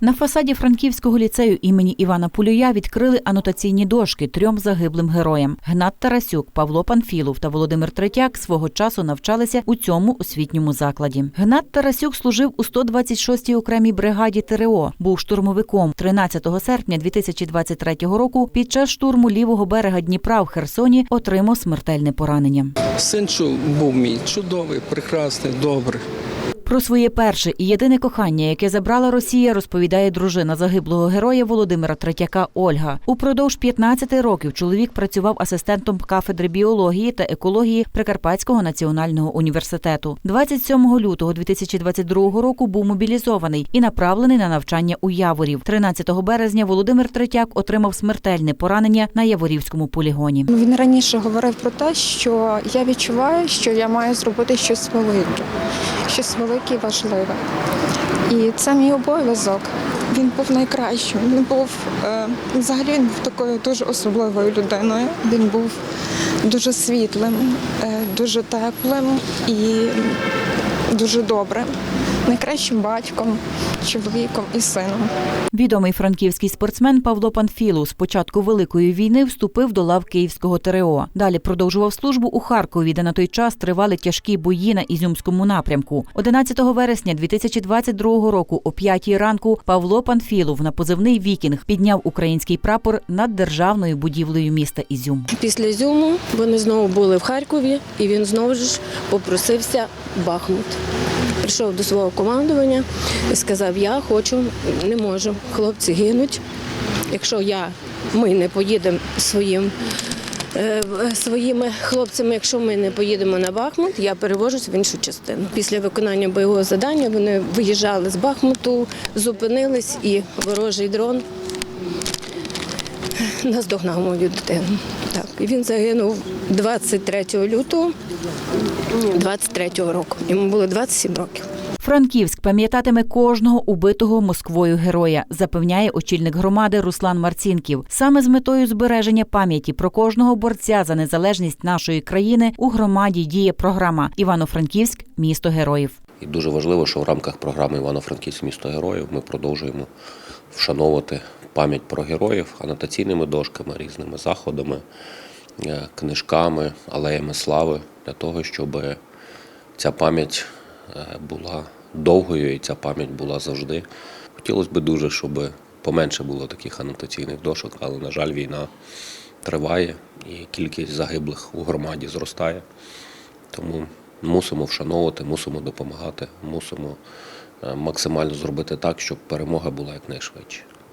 На фасаді Франківського ліцею імені Івана Пулюя відкрили анотаційні дошки трьом загиблим героям. Гнат Тарасюк, Павло Панфілов та Володимир Третяк свого часу навчалися у цьому освітньому закладі. Гнат Тарасюк служив у 126-й окремій бригаді ТРО, був штурмовиком 13 серпня 2023 року. Під час штурму лівого берега Дніпра в Херсоні отримав смертельне поранення. Син був мій чудовий, прекрасний, добрий. Про своє перше і єдине кохання, яке забрала Росія, розповідає дружина загиблого героя Володимира Третяка Ольга. Упродовж 15 років чоловік працював асистентом кафедри біології та екології Прикарпатського національного університету. 27 лютого 2022 року був мобілізований і направлений на навчання у Яворів. 13 березня Володимир Третяк отримав смертельне поранення на Яворівському полігоні. Він раніше говорив про те, що я відчуваю, що я маю зробити щось велике, щось велике і важливе. І це мій обов'язок. Він був найкращим. Він був е, взагалі він був такою дуже особливою людиною. Він був дуже світлим, е, дуже теплим і дуже добрим. Найкращим батьком, чоловіком і сином. Відомий франківський спортсмен Павло Панфілу з початку Великої війни вступив до лав Київського ТРО. Далі продовжував службу у Харкові, де на той час тривали тяжкі бої на Ізюмському напрямку. 11 вересня 2022 року о 5 ранку Павло Панфілов на позивний Вікінг підняв український прапор над державною будівлею міста Ізюм. Після Зюму вони знову були в Харкові, і він знову ж попросився в Бахмут. Прийшов до свого командування і сказав: Я хочу, не можу. Хлопці гинуть. Якщо я, ми не поїдемо своїм. е, Своїми хлопцями, якщо ми не поїдемо на Бахмут, я перевожусь в іншу частину. Після виконання бойового завдання вони виїжджали з Бахмуту, зупинились, і ворожий дрон наздогнав мою дитину. Так, і він загинув 23 лютого 23-го року. Йому було 27 років. Франківськ пам'ятатиме кожного убитого Москвою героя, запевняє очільник громади Руслан Марцінків. Саме з метою збереження пам'яті про кожного борця за незалежність нашої країни у громаді діє програма Івано-Франківськ місто героїв. І дуже важливо, що в рамках програми Івано-Франківськ місто героїв ми продовжуємо вшановувати пам'ять про героїв анотаційними дошками, різними заходами, е, книжками, алеями слави для того, щоб ця пам'ять е, була довгою і ця пам'ять була завжди. Хотілося б дуже, щоб поменше було таких анотаційних дошок, але, на жаль, війна триває і кількість загиблих у громаді зростає. Тому мусимо вшановувати, мусимо допомагати, мусимо е, максимально зробити так, щоб перемога була якнайшвидше.